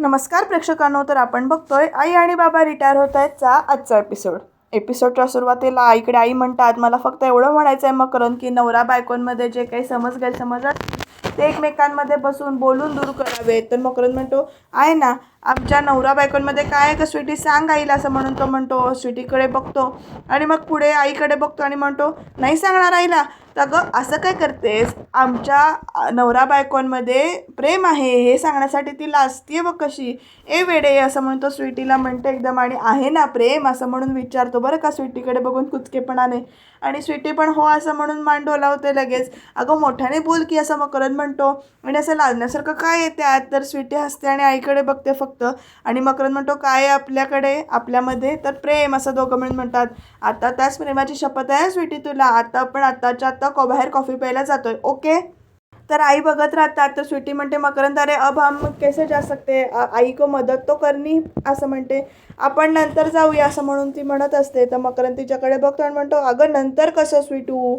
नमस्कार प्रेक्षकांनो तर आपण बघतोय आई आणि बाबा रिटायर होत आहेतचा आजचा एपिसोड एपिसोडच्या सुरुवातीला आईकडे आई म्हणतात मला फक्त एवढं म्हणायचं आहे मकरन की नवरा बायकोंमध्ये जे काही समज गैरसमज असतील ते एकमेकांमध्ये बसून बोलून दूर करावे तर मकरन म्हणतो आहे ना आमच्या नवरा बायकोंमध्ये काय आहे का स्वीटी सांग आईला असं म्हणून तो म्हणतो स्वीटीकडे बघतो. आणि मग पुढे आईकडे बघतो आणि म्हणतो नाही सांगणार आईला. तर अगं असं काय करतेस? आमच्या नवरा बायकोंमध्ये प्रेम आहे हे सांगण्यासाठी ती लाजतीये बघ कशी? ए वेडे असं म्हणतो स्वीटीला म्हणते एकदम आणि आहे ना प्रेम असं म्हणून विचारतो बरं का स्वीटीकडे बघून कुचकेपणाने? आणि स्वीटी पण हो असं म्हणून मान डोलावते लगेच. अगं मोठ्याने बोल की असं मकरंद म्हणतो. आणि असं लाजण्यासारखं काय आहे त्यात? तर स्वीटी हसते आणि आईकडे बघते फक्त आणि मकरंद म्हणतो काय आपल्याकडे? आपल्यामध्ये तर प्रेम असं दोघं मिळून म्हणतात. आता त्याच प्रेमाची शपथ आहे स्वीटी तुला. आता आपण आत्ताच्या आत्ता को बाहेर कॉफी प्यायला जातोय. ओके? तर आई बघत राहतात. तर स्वीटी म्हणते मकरंद अरे अब हम कैसे जा सकते आई को मदत तो करणी असं म्हणते. आपण नंतर जाऊया असं म्हणून ती म्हणत असते. तर मकरंद तिच्याकडे बघतो आणि म्हणतो अगं नंतर कसं स्वीटू?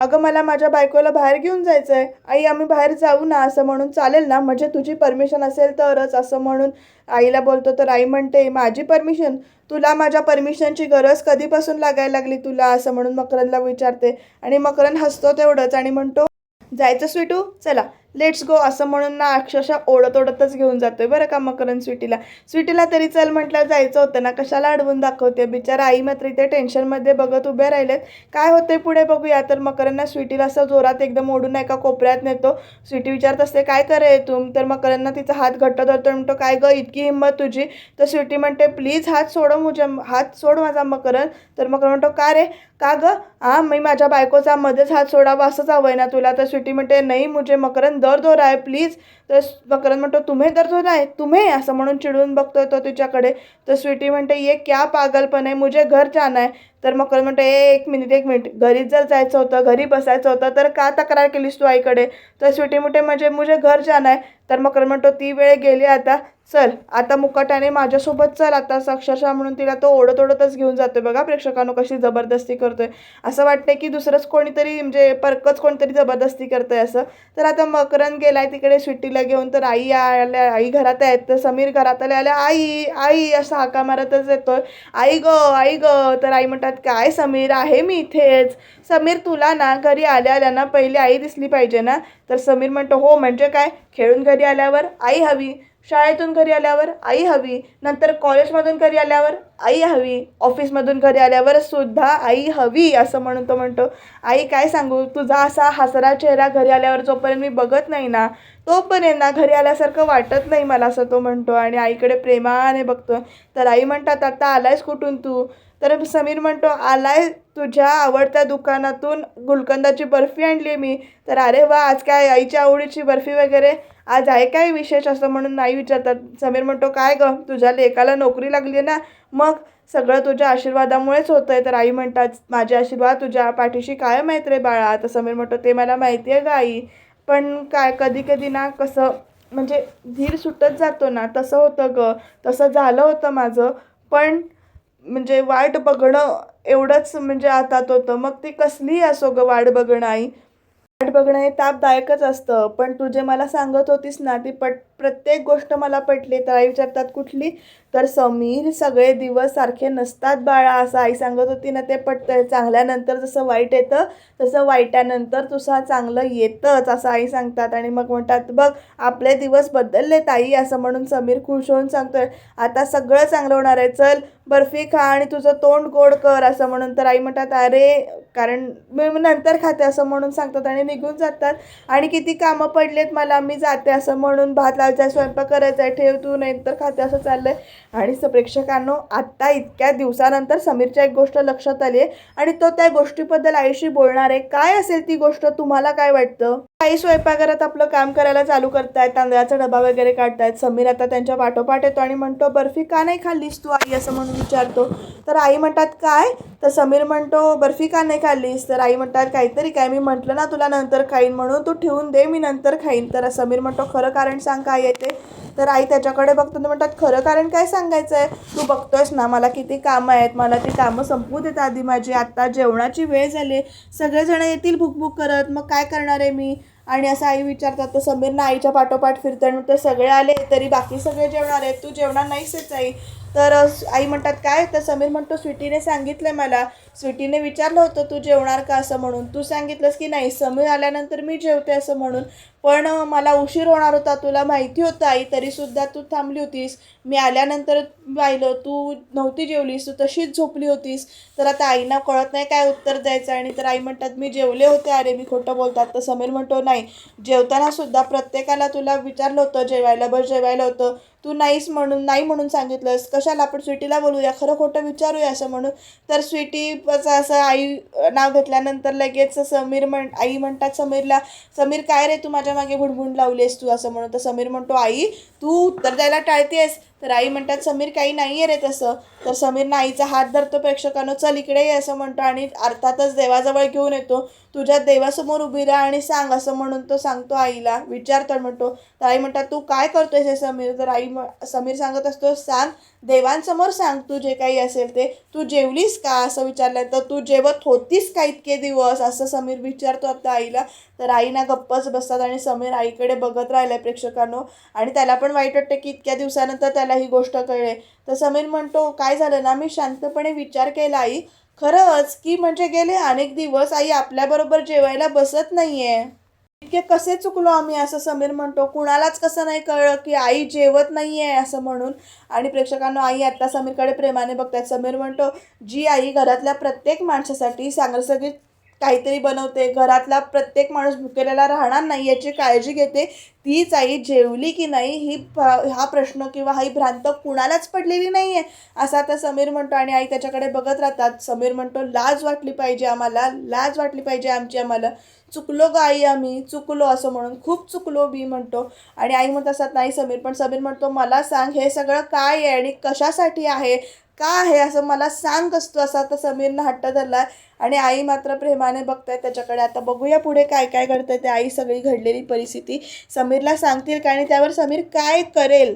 अगं मला माझ्या बायकोला बाहेर घेऊन जायचं आहे आई आम्ही बाहेर जाऊ ना असं म्हणून चालेल ना? म्हणजे तुझी परमिशन असेल तरच असं म्हणून आईला बोलतो. तर आई म्हणते माझी परमिशन तुला माझ्या परमिशनची गरज कधीपासून लागायला लागली तुला? असं म्हणून मकरंदला विचारते. आणि मकरंद हसतो तेवढंच आणि म्हणतो जायचं स्वीटू? चला. लेट्स गो असं म्हणून ना अक्षरशः ओढत ओढतच घेऊन जातोय बरं का मकरन स्वीटीला. स्वीटीला तरी चल म्हटलं जायचं होतं ना कशाला अडवून दाखवते बिचारा? आई मात्र इथे टेन्शनमध्ये बघत उभे राहिलेत. काय होते पुढे बघूया तर मकरांना स्वीटीला असं जोरात एकदम ओढून एका कोपऱ्यात नेतो. स्वीटी विचारत असते काय करे तू तर मकरांना तिचा हात घट्ट धरतो म्हणतो काय गं इतकी हिंमत तुझी? तर स्वीटी म्हणते प्लीज हात सोड मुझे हात सोड माझा मकरन तर मकरन म्हणतो का रे? का गं? हां मी माझ्या बायकोचा मध्येच हात सोडावा असंच हवं आहे ना तुला? तर स्वीटी म्हणते नाही मुझे मकरंद दर्द हो रहा है प्लीज तर मकरंद म्हणतो तुम्ही दर्द हो रहा है तुम्ही असं म्हणून चिडून बघतोय तो तिच्याकडे. तर स्वीटी म्हणते ये क्या पागलपण आहे मुझे घर जाना आहे. तर मकरंद म्हणतो ए एक मिनिट एक मिनिट घरीच जर जायचं होतं घरी बसायचं होतं तर का तक्रार केलीस तू आईकडे? तर स्वीटी म्हणते म्हणजे मुझे घर जाना आहे. तर मकर म्हणतो ती वेळ गेली आता. चल आता मुकाट्याने माझ्यासोबत चल. आता अक्षरशः म्हणून तिला तो ओढत ओढतच घेऊन जातोय बघा. प्रेक्षकांनो कशी जबरदस्ती करतोय. असं वाटतंय की दुसरंच कोणीतरी म्हणजे परकच कोणीतरी जबरदस्ती करतंय असं. तर आता मकरंद गेलाय तिकडे सुट्टीला घेऊन. तर आई आल्या आई घरात आहेत. तर समीर घरात आल्या आल्या आई आई असं हाका मारतच येतोय. आई ग आई ग. तर आई म्हणतात काय समीर आहे मी इथेच. समीर तुला ना घरी आल्या आल्या ना पहिली आई दिसली पाहिजे ना. तर समीर म्हणतो हो म्हणजे काय? खेळून घरी आल्यावर आई हवी. शाळेतून घरी आल्यावर आई हवी. नंतर कॉलेजमधून घरी आल्यावर आई हवी. ऑफिसमधून घरी आल्यावर सुद्धा आई हवी असं म्हणून तो म्हणतो. आई काय सांगू? तुझा असा हसरा चेहरा घरी आल्यावर जोपर्यंत मी बघत नाही ना तोपर्यंत ना घरी आल्यासारखं वाटत नाही मला असं तो म्हणतो. आणि आईकडे प्रेमाने बघतो. तर आई म्हणतात आता आलायस कुठून तू? तर समीर म्हणतो आलाय तुझ्या आवडत्या दुकानातून गुलकंदाची बर्फी आणली मी. तर अरे वा आज काय आईच्या आवडीची बर्फी वगैरे? आज आहे काय विशेष असं म्हणून नाही विचारतात. समीर म्हणतो काय गं तुझ्या लेकाला नोकरी लागली ना? मग सगळं तुझ्या आशीर्वादामुळेच होतं आहे तर आई म्हणतात माझे आशीर्वाद तुझ्या पाठीशी काय माहीत रे बाळा. तर समीर म्हणतो ते मला माहिती आहे ग आई. पण काय कधी कधी ना कसं म्हणजे धीर सुटत जातो ना तसं होतं ग. तसं झालं होतं माझं. पण म्हणजे वाट बघणं एवढंच म्हणजे हातात होतं. मग ती कसलीही असो ग वाट बघणं आई. वाट बघणं हे तापदायकच असतं. पण तू जे मला सांगत होतीस ना ती पट प्रत्येक गोष्ट मला पटली तर आई विचारतात कुठली? तर समीर सगळे दिवस सारखे नसतात बाळा असं आई सांगत होती ना ते पटतंय चांगल्यानंतर जसं वाईट येतं तसं वाईटानंतर तुझा चांगलं येतंच असं आई सांगतात. आणि मग म्हणतात बघ आपले दिवस बदलले आई असं म्हणून समीर खुश होऊन सांगतोय. आता सगळं चांगलं होणार आहे चल बर्फी खा आणि तुझं तोंड गोड कर असं म्हणून तर आई म्हणतात अरे कारण मी नंतर खाते असं म्हणून सांगतात आणि निघून जातात. आणि किती कामं पडलेत मला मी जाते असं म्हणून भात लावायचा स्वयंपाक करायचा आहे ठेव तू नंतर खाते असं चाललंय. आणि स- प्रेक्षकांनो आत्ता इतक्या दिवसानंतर समीरच्या एक गोष्ट लक्षात आली आहे आणि तो त्या गोष्टीबद्दल आईशी बोलणार आहे. काय असेल ती गोष्ट तुम्हाला काय वाटतं? काही स्वयंपाकघरात आपलं काम करायला चालू करतायत तांदळाचा डबा वगैरे काढतायत. समीर आता त्यांच्या पाठोपाठ येतो आणि म्हणतो बर्फी का नाही खाल्लीस तू आई? असं म्हणून विचारतो. तर आई म्हणतात काय? तर समीर म्हणतो बर्फी का नाही खाल्लीस? तर आई म्हणतात काहीतरी काय मी म्हटलं ना तुला नंतर खाईन म्हणून तू ठेवून दे मी नंतर खाईन. तर समीर म्हणतो खरं कारण सांग काय येते तर आई त्याच्याकडे बघतो तर म्हणतात खरं कारण काय सांगायचं आहे तू बघतोयस ना मला किती कामं आहेत मला ती कामं संपू देत आधी माझी आत्ता जेवणाची वेळ झाली सगळेजण येतील भुकभुक करत मग काय करणार आहे मी? आणि असं आई विचारतात तर समीरनं आईच्या पाठोपाठ फिरताना ते सगळे आले तरी बाकी सगळे जेवणार आहेत तू जेवणार नाहीसच आई तर आई म्हणतात काय? तर समीर म्हणतो स्वीटीने सांगितलं मला. स्वीटीने विचारलं होतं तू जेवणार का? असं म्हणून. तू सांगितलंस की नाही. समीर आल्यानंतर मी जेवते असं म्हणून. पण मला उशीर होणार होता. तुला माहिती होतं आई तरीसुद्धा तू थांबली होतीस. मी आल्यानंतर पाहिलं तू नव्हती जेवलीस. तू तशीच झोपली होतीस. तर आता आईना कळत नाही काय उत्तर द्यायचं आणि तर आई म्हणतात मी जेवले होते. अरे मी खोटं बोलतात. तर समीर म्हणतो नाही. जेवताना सुद्धा प्रत्येकाला तुला विचारलं होतं जेवायला बस जेवायला होतं. तू नाहीस म्हणून नाही म्हणून सांगितलंस. कशाला आपण स्वीटीला बोलूया? खरं खोटं विचारूया असं म्हणून. तर स्वीटीचं असं आई नाव घेतल्यानंतर लगेच समीर म्हण आई म्हणतात समीरला समीर काय रे तू माझ्या मागे भुणभुण लावलीस तू? असं म्हणून. तर समीर म्हणतो आई तू उत्तर द्यायला टाळतेस तर आई म्हणतात समीर काही नाही आहे रे तसं. तर समीरनं आईचा हात धरतो प्रेक्षकांनो चल इकडे ये असं म्हणतो आणि अर्थातच देवाजवळ घेऊन येतो. तुझ्या देवासमोर उभी राहा आणि सांग असं म्हणून तो सांगतो आईला. विचारतो म्हणतो तर आई म्हणतात तू काय करतोयस हे समीर? तर आई समीर सांगत असतो सांग देवांसमोर सांग तू जे काही असेल ते. तू जेवलीस का? असं विचारलं तर तू जेवत होतीस का इतके दिवस? असं समीर विचारतो आता आईला. तर आईना गप्पच बसतात आणि समीर आईकडे बघत राहिलाय प्रेक्षकांनो. आणि त्याला पण वाईट वाटतं की इतक्या दिवसानंतर त्याला ही गोष्ट कळले. तर समीर म्हणतो काय झालं ना? मी शांतपणे विचार केला आई. खरंच की म्हणजे गेले अनेक दिवस आई आपल्याबरोबर जेवायला बसत नाही आहे इतके कसे चुकलो आम्ही असं समीर म्हणतो. कुणालाच कसं नाही कळलं की आई जेवत नाही आहे असं म्हणून. आणि प्रेक्षकांना आई आता समीरकडे प्रेमाने बघतात समीर म्हणतो जी आई घरातल्या प्रत्येक माणसासाठी सगळी काहीतरी बनवते. घरातला प्रत्येक माणूस भुकेलेला राहणार नाही याची काळजी घेते. तीच आई जेवली की नाही ही हा प्रश्न किंवा ही भ्रांत कुणालाच पडलेली नाही आहे असं आता समीर म्हणतो आणि आई त्याच्याकडे बघत राहतात. समीर म्हणतो लाज वाटली पाहिजे आम्हाला लाज वाटली पाहिजे आमची आम्हाला. चुकलो ग आई आम्ही चुकलो असं म्हणून खूप चुकलो मी म्हणतो. आणि आई म्हणत असतात नाही समीर पण समीर म्हणतो मला सांग हे सगळं काय आहे आणि कशासाठी आहे? का आहे असं मला सांग असतो असा आता समीरनं हट्ट धरला आणि आई मात्र प्रेमाने बघत आहे त्याच्याकडे. आता बघूया पुढे काय काय घडतं ते आई सगळी घडलेली परिस्थिती. समीरला सांगतील का आणि त्यावर समीर काय करेल?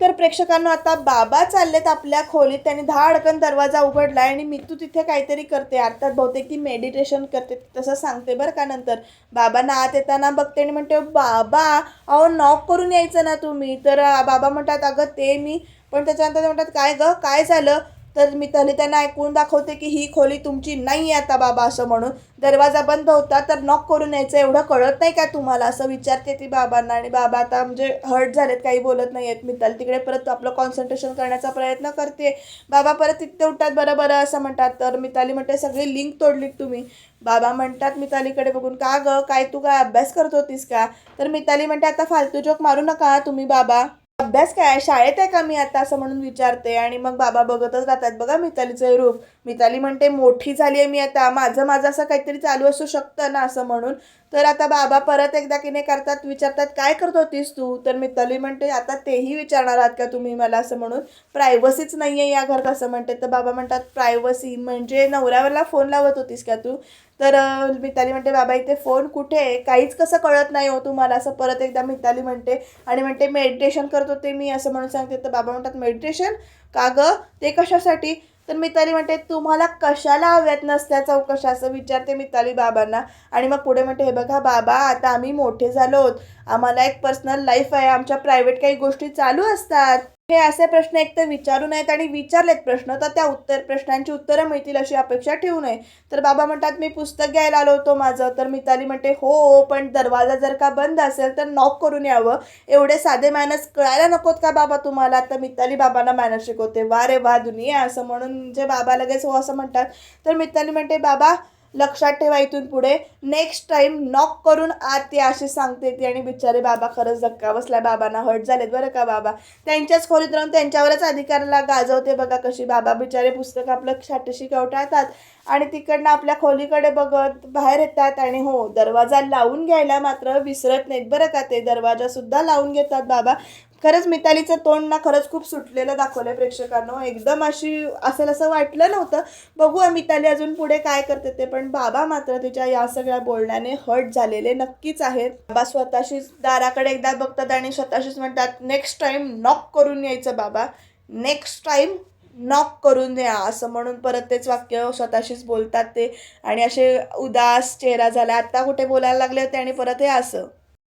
तर प्रेक्षकांना आता बाबा चाललेत आपल्या खोलीत. त्यांनी धाडकन दरवाजा उघडला आणि मितू तिथे काहीतरी करते. अर्थात बहुतेक ती मेडिटेशन करते. तसं सांगते बरं का नंतर. बाबांना आत येताना बघते आणि म्हणते बाबा अहो नॉक करून यायचं ना तुम्ही? तर बाबा म्हणतात अगं ते मी पण त्याच्यानंतर ते म्हणतात काय गं? काय झालं? तर मी तरी त्यांना ऐकून दाखवते की ही खोली तुमची नाही आहे आता बाबा असं म्हणून. दरवाजा बंद होता तर नॉक करून यायचं एवढं कळत नाही का तुम्हाला? असं विचारते ती बाबांना आणि बाबा आता म्हणजे हर्ट झालेत काही बोलत नाही आहेत मिताली तिकडे परत आपलं कॉन्सन्ट्रेशन करण्याचा प्रयत्न करते. बाबा परत तिथे उठतात बरं बरं असं म्हणतात. तर मिताली म्हणते सगळी लिंक तोडलीत तुम्ही. बाबा म्हणतात मितालीकडे बघून का गं? काय तू काय अभ्यास करत होतीस का? तर मिताली म्हणते आता फालतू जोक मारू नका तुम्ही बाबा. अभ्यास काय? शाळेत आहे का मी आता? असं म्हणून विचारते. आणि मग बाबा बघतच राहतात. बघा मितालीचं रूप मिताली म्हणते मोठी झाली आहे मी आता. माझं माझं असं काहीतरी चालू असू शकतं ना? असं म्हणून तर आता बाबा परत एकदा की नाही करतात विचारतात काय करत होतीस तू? तर मिताली म्हणते आता तेही विचारणार आहात का तुम्ही मला? असं म्हणून प्रायव्हसीच नाही आहे या घरात असं म्हणते. तर बाबा म्हणतात प्रायव्हसी म्हणजे नवऱ्यावरला फोन लावत होतीस का तू? तर मिताली म्हणते बाबा इथे फोन कुठे आहे? काहीच कसं कळत नाही हो तुम्हाला असं परत एकदा मिताली म्हणते आणि म्हणते मेडिटेशन करत होते मी असं म्हणून सांगते. तर बाबा म्हणतात मेडिटेशन का गं? ते कशासाठी? तर मिताली म्हणते तुम्हाला कशाला हव्यात नसत्या चौकशा? असं विचारते मिताली बाबांना. आणि मग पुढे म्हणते हे बघा बाबा आता आम्ही मोठे झालो आहोत आम्हाला एक पर्सनल लाईफ आहे. आमच्या प्रायव्हेट काही गोष्टी चालू असतात. हे असे प्रश्न एक तर विचारू नयेत आणि विचारलेत प्रश्न तर त्या उत्तर प्रश्नांची उत्तरं मिळतील अशी अपेक्षा ठेवू नये. तर बाबा म्हणतात मी पुस्तक घ्यायला आलो होतो माझं. तर मिताली म्हणते हो पण दरवाजा जर का बंद असेल तर नॉक करून यावं. एवढे साधे मॅनर्स कळायला नकोत का बाबा तुम्हाला? तर मिताली बाबांना मॅनर्स शिकवते वा रे वा दुनिया असं म्हणून जे बाबा लगेच हो असं म्हणतात. तर मिताली म्हणते बाबा लक्षात ठेवा इथून पुढे. नेक्स्ट टाइम नॉक करून आत या अशी सांगते ती आणि बिचारे बाबा खरंच धक्का बसला बाबांना हर्ट झालेत बरं का बाबा? त्यांच्याच खोलीत राहून त्यांच्यावरच अधिकाराला गाजवते बघा कशी बाबा बिचारे पुस्तक आपलं छाटशी कवटाळतात आणि तिकडनं आपल्या खोलीकडे बघत बाहेर येतात आणि हो दरवाजा लावून घ्यायला मात्र विसरत नाहीत बरं का ते. दरवाजा सुद्धा लावून घेतात बाबा. खरंच मितालीचं तोंड ना खरंच खूप सुटलेलं दाखवलंय प्रेक्षकांना. एकदम अशी असेल असं वाटलं नव्हतं. बघू मिताली अजून पुढे काय करते ते पण बाबा मात्र तिच्या या सगळ्या बोलण्याने हर्ट झालेले नक्कीच आहेत. बाबा स्वतःशीच दाराकडे एकदा बघतात आणि स्वतःशीच म्हणतात नेक्स्ट टाइम नॉक करून यायचं बाबा. नेक्स्ट टाइम नॉक करून द्या. असं म्हणून परत तेच वाक्य स्वतःशीच बोलतात ते. आणि असे उदास चेहरा झाला. आत्ता कुठे बोलायला लागले होते आणि परत हे असं.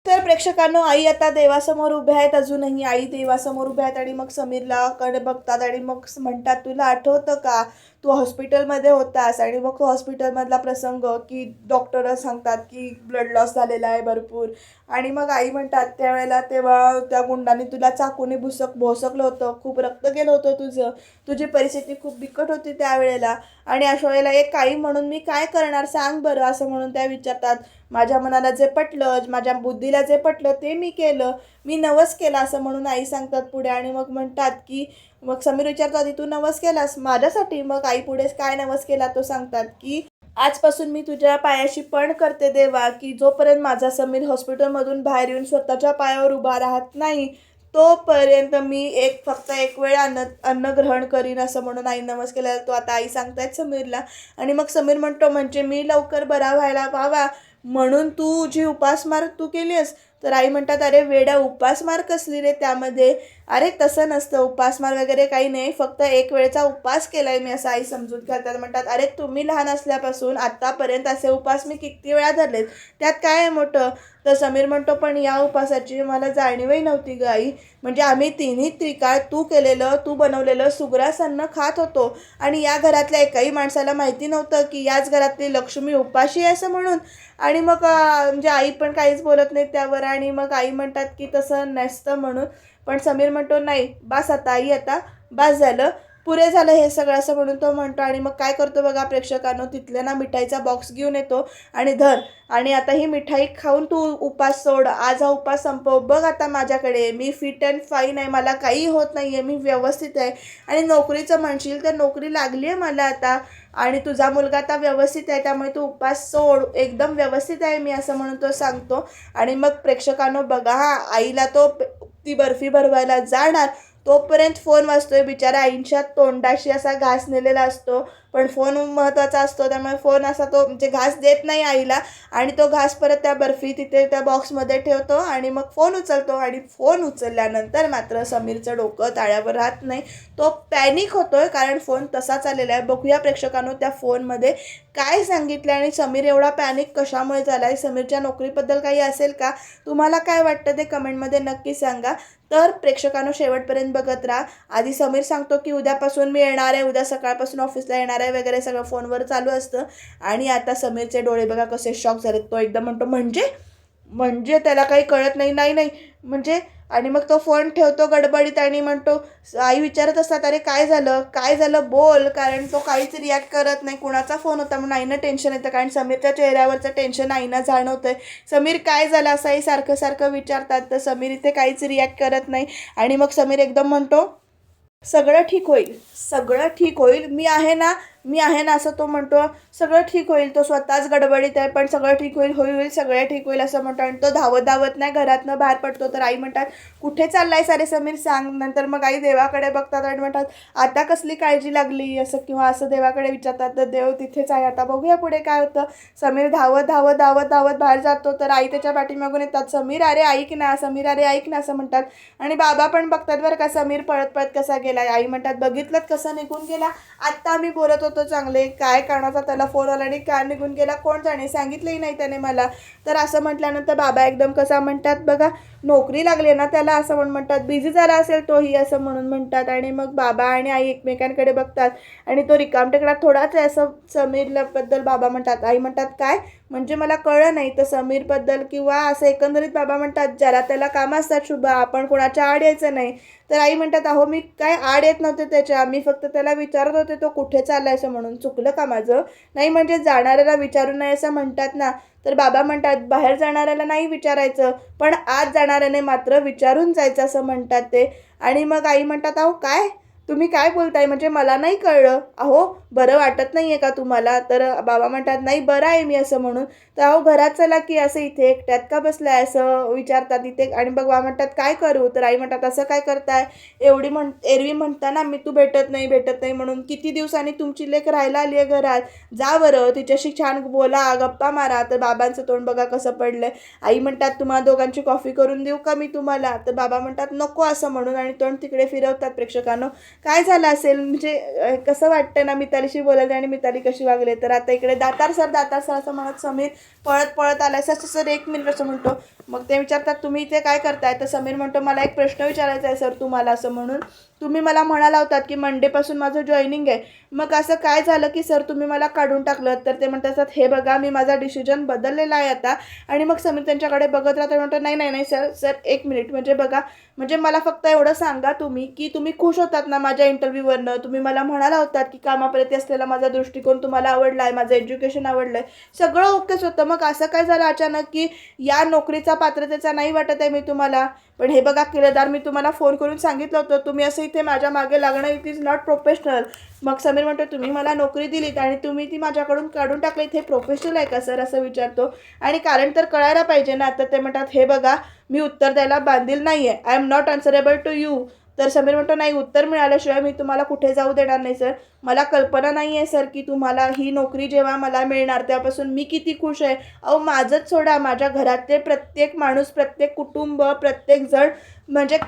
तर प्रेक्षकांनो आई आता देवासमोर उभ्या आहेत. अजूनही आई देवासमोर उभ्या आहेत आणि मग समीरला कडे बघतात आणि मग म्हणतात तुला आठवतं का? तू हॉस्पिटलमध्ये होतास आणि मग तो हॉस्पिटलमधला प्रसंग की डॉक्टर सांगतात की ब्लड लॉस झालेला आहे भरपूर. आणि मग आई म्हणतात त्यावेळेला तेव्हा त्या गुंडाने तुला चाकूने भुसक भोसकलं होतं. खूप रक्त गेलं होतं तुझं. तुझी परिस्थिती खूप बिकट होती त्यावेळेला. आणि अशा वेळेला एक आई म्हणून मी काय करणार सांग बरं असं म्हणून त्या विचारतात. माझ्या मनाला जे पटलं माझ्या बुद्धीला जे पटलं ते मी केलं. मी नवस केला असं म्हणून आई सांगतात पुढे. आणि मग म्हणतात की मग समीर विचारतो आधी तू नवस केलास? माझ्यासाठी? मग आई पुढे काय नवस केला तो सांगतात की आजपासून मी तुझ्या पायाशी पण करते देवा की जोपर्यंत माझा समीर हॉस्पिटलमधून बाहेर येऊन स्वतःच्या पायावर उभा राहत नाही तोपर्यंत मी एक फक्त एक वेळ अन्न अन्न ग्रहण करीन असं म्हणून आई नमस केला तो आता आई सांगतायत समीरला. आणि मग समीर म्हणतो म्हणजे मी लवकर बरा व्हायला व्हावा. म्हणून तू जी उपासमार तू केलीस तर आई म्हणतात अरे वेड्या उपासमार कसली रे त्यामध्ये? अरे तसं नसतं. उपासमार वगैरे काही नाही. फक्त एक वेळचा उपास केलाय मी असं आई समजून घालतात म्हणतात अरे तुम्ही लहान असल्यापासून आत्तापर्यंत असे उपास मी किती वेळा धरलेत. त्यात काय आहे मोठं? तर समीर म्हणतो पण या उपासाची मला जाणीवही नव्हती ग आई. म्हणजे आम्ही तिन्ही त्रिकाळ तू केलेलं तू बनवलेलं सुग्रास अन्न खात होतो. आणि या घरातल्या एकाही माणसाला माहिती नव्हतं की याच घरातली लक्ष्मी उपाशी आहे असं म्हणून. आणि मग म्हणजे आई पण काहीच बोलत नाही त्यावर. आणि मग आई म्हणतात की तसं नसतं म्हणून पण समीर म्हणतो नाही बास आता आई आता बास झालं. पुरे झालं हे सगळं असं म्हणून तो म्हणतो आणि मग काय करतो बघा प्रेक्षकांनो तिथल्या ना मिठाईचा बॉक्स घेऊन येतो आणि धर. आणि आता ही मिठाई खाऊन तू उपास सोड. आज हा उपास संपव. बघ आता माझ्याकडे मी फिट अँड फाईन आहे. मला काही होत नाही आहे मी व्यवस्थित आहे. आणि नोकरीचं म्हणशील तर नोकरी लागली आहे मला आता. आणि तुझा मुलगा आता व्यवस्थित आहे. त्यामुळे तू उपास सोड. एकदम व्यवस्थित आहे मी असं म्हणून तो सांगतो. आणि मग प्रेक्षकांनो बघा हा आईला तो ती बर्फी भरवायला जाणार. तोपर्यंत फोन वाजतोय. बिचारा आईंच्या तोंडाशी असा घास नेलेला असतो. पण फोन महत्त्वाचा असतो. त्यामुळे फोन असा तो म्हणजे घास देत नाही आईला. आणि तो घास परत त्या बर्फी तिथे त्या बॉक्समध्ये ठेवतो आणि मग फोन उचलतो. आणि फोन उचलल्यानंतर मात्र समीरचं डोकं ताळ्यावर राहत नाही. तो पॅनिक होतोय कारण फोन तसाच आलेला आहे. बघूया प्रेक्षकांनो त्या फोनमध्ये काय सांगितलं आणि समीर एवढा पॅनिक कशामुळे झाला आहे समीरच्या नोकरीबद्दल काही असेल का? तुम्हाला काय वाटतं ते कमेंटमध्ये नक्की सांगा. तर प्रेक्षकांनो शेवटपर्यंत बघत राहा. आधी समीर सांगतो की उद्यापासून मी येणार आहे. उद्या सकाळपासून ऑफिसला येणार आहे वगैरे सगळं फोनवर चालू असतं. आणि आता समीरचे डोळे बघा कसे शॉक झालेत. तो एकदम म्हणतो म्हणजे? म्हणजे त्याला काही कळत नाही. नाही नाही. म्हणजे आणि मग तो फोन ठेवतो गडबडीत आणि म्हणतो आई विचारत असतात अरे काय झालं? काय झालं? बोल. कारण तो काहीच रिॲक्ट करत नाही. कुणाचा फोन होता? म्हणून आईनं टेन्शन येतं. कारण समीरच्या चेहऱ्यावरचं टेन्शन आईनं जाणवतंय. समीर काय झालं? असं आई सारखं सारखं विचारतात. तर समीर इथे काहीच रिॲक्ट करत नाही. आणि मग समीर एकदम म्हणतो सगळं ठीक होईल. सगळं ठीक होईल. मी आहे ना मी आहे ना असं तो म्हणतो सगळं ठीक होईल तो स्वतःच गडबडीत आहे पण सगळं ठीक होईल होईल होईल सगळं ठीक होईल असं म्हणतो. आणि तो धावत धावत नाही घरातनं बाहेर पडतो. तर आई म्हणतात कुठे चाललाय सारे समीर सांग. नंतर मग आई देवाकडे बघतात आणि म्हणतात आता कसली काळजी लागली? असं किंवा असं देवाकडे विचारतात तर देव तिथेच आहे आता बघूया पुढे काय होतं. समीर धावत धावत धावत धावत बाहेर जातो. तर आई त्याच्या पाठीमागून येतात समीर अरे ऐक ना समीर अरे ऐक ना असं म्हणतात. आणि बाबा पण बघतात बरं का समीर पळत पळत कसा गेला आई म्हणतात बघितलं कसा निघून गेला? आत्ता आम्ही बोलत होतो चांगले काय कारणाचा त्याला फोन आला आणि काय निघून गेला कोण जाणे? सांगितलंही नाही त्याने मला. तर असं म्हटल्यानंतर बाबा एकदम कसा म्हणतात बघा नोकरी लागली ना त्याला असं म्हणून म्हणतात बिझी झाला असेल तोही असं म्हणून म्हणतात. आणि मग बाबा आणि आई एकमेकांकडे बघतात. आणि तो रिकामटेकडा थोडाच आहे असं समीरबद्दल बाबा म्हणतात. आई म्हणतात काय? म्हणजे मला कळलं नाही तर समीरबद्दल किंवा असं एकंदरीत बाबा म्हणतात ज्याला त्याला कामं असतात शुभा आपण कोणाच्या आड यायचं नाही. तर आई म्हणतात अहो मी काय आड येत नव्हते त्याच्या. मी फक्त त्याला विचारत होते तो कुठे चाललाय? असं म्हणून चुकलं का माझं? नाही म्हणजे जाणाऱ्याला विचारू नये असं म्हणतात ना. तर बाबा म्हणतात बाहेर जाणाऱ्याला नाही विचारायचं पण आज जाणाऱ्याने मात्र विचारून जायचं असं म्हणतात ते. आणि मग आई म्हणतात अहो काय? तुम्ही काय बोलताय? म्हणजे मला नाही कळलं. अहो बरं वाटत नाही आहे का तुम्हाला? तर बाबा म्हणतात नाही बरं आहे मी असं म्हणून. तर अहो घरात चला की असं इथे एकट्यात का बसलाय? असं विचारतात इथे. आणि बघ बाबा म्हणतात काय करू? तर आई म्हणतात असं काय करताय? एवढी म्हण एरवी म्हणताना मी तू भेटत नाही भेटत नाही म्हणून किती दिवसांनी तुमची लेख राहायला आली आहे घरात? जा बरं तिच्याशी छान बोला गप्पा मारा. तर बाबांचं तोंड बघा कसं पडलंय. आई म्हणतात तुम्हाला दोघांची कॉफी करून देऊ का मी तुम्हाला? तर बाबा म्हणतात नको असं म्हणून. आणि तोंड तिकडे फिरवतात प्रेक्षकांनो. काय झालं असेल? म्हणजे कसं वाटतं ना मितालीशी बोलायला आणि मिताली कशी वागले? तर आता इकडे दातार सर दातार सर असं म्हणत समीर पळत पळत आलाय. सर सर एक मिनिट असं म्हणतो. मग ते विचारतात तुम्ही इथे काय करताय? तर समीर म्हणतो मला एक प्रश्न विचारायचा आहे सर तुम्हाला असं म्हणून. तुम्ही मला म्हणाला होतात की मंडेपासून माझं जॉईनिंग आहे. मग असं काय झालं की सर तुम्ही मला काढून टाकलं? तर ते म्हणतात हे बघा मी माझा डिसिजन बदललेला आहे आता. आणि मग समीर त्यांच्याकडे बघत राहतो म्हणतो नाही नाही नाही सर सर एक मिनिट म्हणजे बघा म्हणजे मला फक्त एवढं सांगा तुम्ही की तुम्ही खुश होतात ना माझ्या इंटरव्ह्यूवरनं तुम्ही मला म्हणाला होतात की कामाप्रती असलेला माझा दृष्टिकोन तुम्हाला आवडला आहे माझं एज्युकेशन आवडलं आहे सगळं ओकेच होतं. मग असं काय झालं अचानक की या नोकरीचा पात्रतेचा नाही वाटत आहे मी तुम्हाला? पण हे बघा किलेदार मी तुम्हाला फोन करून सांगितलं होतं. तुम्ही असं इथे माझ्या मागे लागणं इट इज नॉट प्रोफेशनल. मग समीर म्हणतो तुम्ही मला नोकरी दिलीत आणि तुम्ही ती माझ्याकडून काढून टाकली. हे प्रोफेशनल आहे का सर? असं विचारतो. आणि कारण तर कळायला पाहिजे ना तर ते म्हणतात हे बघा मी उत्तर द्यायला बांधील नाही आहे I am not answerable to you तर समीर म्हणतो नाही उत्तर मिळाल्याशिवाय मी तुम्हाला कुठे जाऊ देणार नाही सर. मला कल्पना नाही आहे सर की तुम्हाला ही नोकरी जेव्हा मला मिळणार तेव्हापासून मी किती खुश आहे. अहो माझंच सोडा. माझ्या घरातले प्रत्येक माणूस प्रत्येक कुटुंब प्रत्येक जण म्हणजे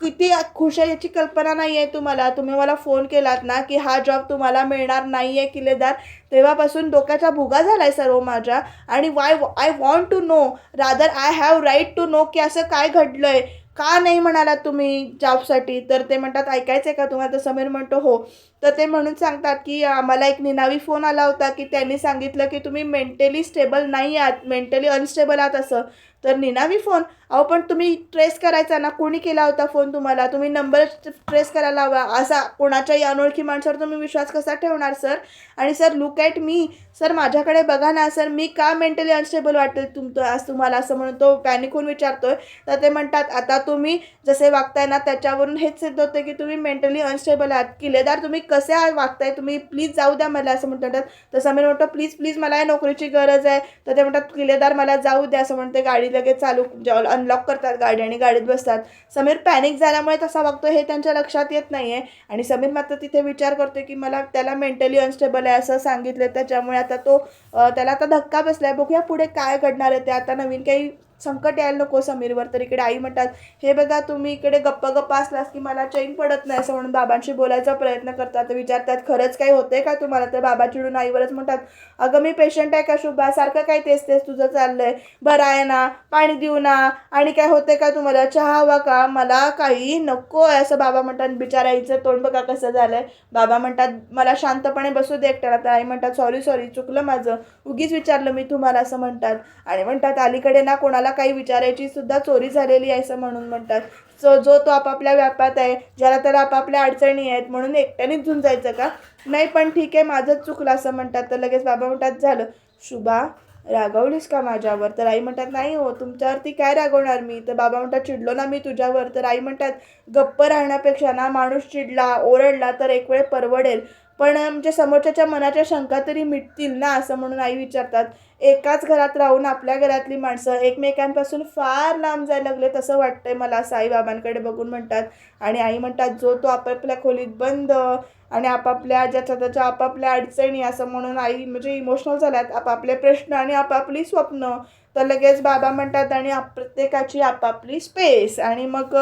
किती खुश आहे याची कल्पना नाही आहे तुम्हाला. तुम्ही मला फोन केलात ना की हा जॉब तुम्हाला मिळणार नाही आहे किल्लेदार. तेव्हापासून डोक्याचा भुगा झाला आहे सर्व माझ्या. आणि why I want to know rather I have right to know की असं काय घडलं आहे का नाही म्हणालात तुम्ही जॉबसाठी तर ते म्हणतात ऐकायचं आहे का तुम्हाला? तर समीर म्हणतो हो. तर ते म्हणून सांगतात की आम्हाला एक निनावी फोन आला होता की त्यांनी सांगितलं की तुम्ही मेंटली स्टेबल नाही आहात. मेंटली अनस्टेबल आहात असं. तर निनावी फोन अहो पण तुम्ही ट्रेस करायचा ना? कोणी केला होता फोन तुम्हाला? तुम्ही नंबर ट्रेस करायला हवा असा कोणाच्याही अनोळखी माणसावर तुम्ही विश्वास कसा ठेवणार सर आणि sir look at me sir माझ्याकडे बघा ना सर मी का मेंटली अनस्टेबल वाटेल तुमचं आज तुम्हाला? असं म्हणून तो पॅनिक होऊन विचारतोय. तर ते म्हणतात आता तुम्ही जसे वागताय ना त्याच्यावरून हेच सिद्ध होते की तुम्ही मेंटली अनस्टेबल आहात. किल्लेदार तुम्ही कसे वागताय? तुम्ही प्लीज जाऊ द्या मला असं म्हणतात. तर समीर म्हणतो प्लीज प्लीज मला या नोकरीची गरज आहे. तर ते म्हणतात किल्लेदार मला जाऊ द्या असं म्हणते गाडीला. लगेच चालू अनलॉक करतात गाडी आणि गाडीत बसतात. समीर पॅनिक झाल्यामुळे तसा वागतो हे त्यांच्या लक्षात येत नाही आहे आणि समीर मात्र तिथे विचार करतो की मला त्याला मेंटली अनस्टेबल आहे असं सांगितलं त्याच्यामुळे आता तो त्याला आता धक्का बसला आहे बघूया पुढे काय घडणार आहे. ते आता नवीन काही संकट यायला नको समीरवर तर इकडे आई म्हणतात हे बघा तुम्ही इकडे गप्पा गप्पा असलास की मला चैन पडत नाही असं म्हणून बाबांशी बोलायचा प्रयत्न करतात. तर विचारतात खरंच काही होतंय का तुम्हाला? तर बाबा चिडून आईवरच म्हणतात अगं मी पेशंट आहे का शुभा? सारखं काय तेच तेच तुझं चाललंय? बरं आहे ना? पाणी देऊ ना? आणि काय होते का तुम्हाला? चहा हवा का? मला काही नको आहे असं बाबा म्हणतात. बिचारा आईचं तोंड बघा कसं झालंय. बाबा म्हणतात मला शांतपणे बसू दे एकट्याला. तर आई म्हणतात सॉरी सॉरी चुकलं माझं. उगीच विचारलं मी तुम्हाला असं म्हणतात. आणि म्हणतात अलीकडे ना कोणाला काही विचारायची सुद्धा चोरी झालेली आहे असं म्हणून म्हणतात. सो जो तो आपापल्या व्यापात आहे ज्याला त्याला आपापल्या अडचणी आहेत म्हणून एकट्यानेच झुंजायचं का? नाही पण ठीक आहे माझंच चुकलं असं म्हणतात. तर लगेच बाबा म्हणतात झालं. शुभा रागवलीस का माझ्यावर? तर आई म्हणतात नाही हो तुमच्यावरती काय रागवणार मी? तर बाबा म्हणतात चिडलो ना मी तुझ्यावर. तर आई म्हणतात गप्प राहण्यापेक्षा ना माणूस चिडला ओरडला तर एक वेळ परवडेल. पण म्हणजे समोरच्याच्या मनाच्या शंका तरी मिटतील ना असं म्हणून आई विचारतात. एकाच घरात राहून आपल्या घरातली माणसं एकमेकांपासून फार लांब जायला लागले तसं वाटतंय मला असं आई बाबांकडे बघून म्हणतात. आणि आई म्हणतात जो तो आपापल्या खोलीत बंद आणि आपापल्या ज्याच्या त्याच्या आपापल्या अडचणी असं म्हणून आई म्हणजे इमोशनल झाल्यात. आपापले प्रश्न आणि आपापली स्वप्न. तर लगेच बाबा म्हणतात आणि आप- प्रत्येकाची आपापली स्पेस आणि मग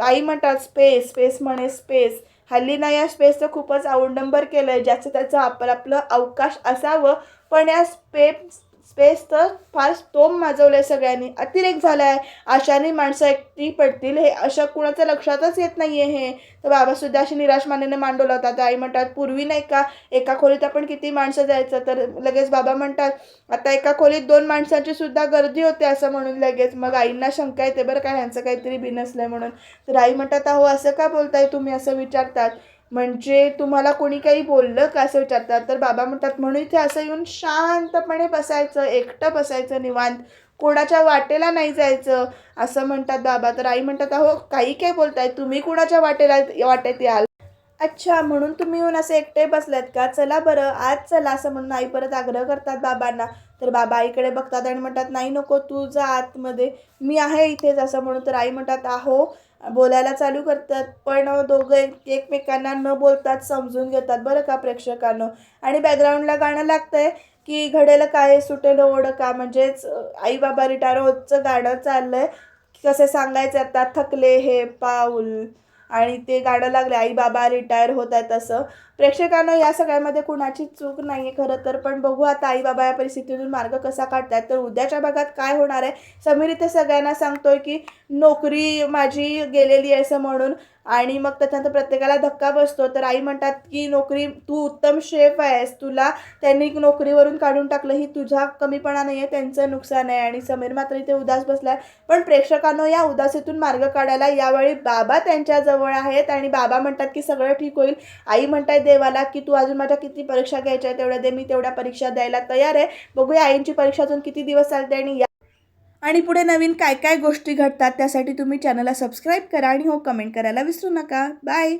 आई म्हणतात स्पेस स्पेस म्हणे स्पेस हल्ली ना या स्पेसचं खूपच अवडंबर केलं आहे ज्याचं त्याचं आपलं आपलं अवकाश असावं. पण या स्पेस स्पेस तर फार स्तोम माजवलं आहे सगळ्यांनी. अतिरेक झाला आहे आशाने माणसं एकटी पडतील. हे अशा कुणाचं लक्षातच येत नाही आहे हे. तर बाबासुद्धा अशी निराश मानेने मांडवला होता. तर आई म्हणतात पूर्वी नाही का? एका खोलीत आपण किती माणसं जायचं? तर लगेच बाबा म्हणतात आता एका खोलीत दोन माणसांची सुद्धा गर्दी होते असं म्हणून लगेच. मग आईंना शंका येते बरं काय ह्यांचं काहीतरी बिनसलंय म्हणून? तर आई म्हणतात अहो असं का बोलताय तुम्ही? असं विचारतात. म्हणजे तुम्हाला कोणी काही बोललं का असं विचारतात? तर बाबा म्हणतात म्हणून इथे असं येऊन शांतपणे बसायचं एकटं बसायचं निवांत. कोणाच्या वाटेला नाही जायचं. असं म्हणतात बाबा. तर आई म्हणतात अहो काही काय बोलताय. तुम्ही कुणाच्या वाटेला वाटेत याल? अच्छा म्हणून तुम्ही येऊन असे एकटे बसलेत का? चला बरं आज चला असं म्हणून आई परत आग्रह करतात बाबांना. तर बाबा आईकडे बघतात आणि म्हणतात नाही नको तू जा आतमध्ये. मी आहे इथेच असं म्हणून तर आई म्हणतात आहो बोलायला चालू करतात पण दोघं एक- एकमेकांना न बोलतात समजून घेतात बरं का प्रेक्षकांना. आणि बॅकग्राऊंडला गाणं लागतंय की घडेल काय सुटेल ओढ का म्हणजेच आई बाबा रिटायर होतचं गाणं चाललंय. कसे सांगायचं आता थकले हे पाऊल. आणि ते गाणं लागलं आई बाबा रिटायर होत आहेत असं. प्रेक्षकांना या सगळ्यामध्ये कुणाची चूक नाही आहे खरं तर पण बघू आता आई बाबा या परिस्थितीतून मार्ग कसा काढतायत तर उद्याच्या भागात काय होणार आहे? समीर इथे सगळ्यांना सांगतोय की नोकरी माझी गेलेली आहे असं म्हणून आणि मग त्याच्यानंतर प्रत्येकाला धक्का बसतो. तर आई म्हणतात की नोकरी तू उत्तम शेफ आहेस. तुला त्यांनी नोकरीवरून काढून टाकलं. ही तुझा कमीपणा नाही आहे त्यांचं नुकसान आहे. आणि समीर मात्र इथे उदास बसलाय. पण प्रेक्षकांनो या उदासीतून मार्ग काढायला यावेळी बाबा त्यांच्याजवळ आहेत आणि बाबा म्हणतात की सगळं ठीक होईल. आई म्हणतात देवाला की तू अजून माझ्या किती परीक्षा घ्यायच्या आहे तेवढ्या दे मी तेवढ्या परीक्षा द्यायला तयार आहे. बघूया आईंची परीक्षा अजून किती दिवस चालते आणि या आणि पुढे नवीन काय काय गोष्टी घडतात त्यासाठी तुम्ही चॅनलला सबस्क्राईब करा आणि हो कमेंट करायला विसरू नका. बाय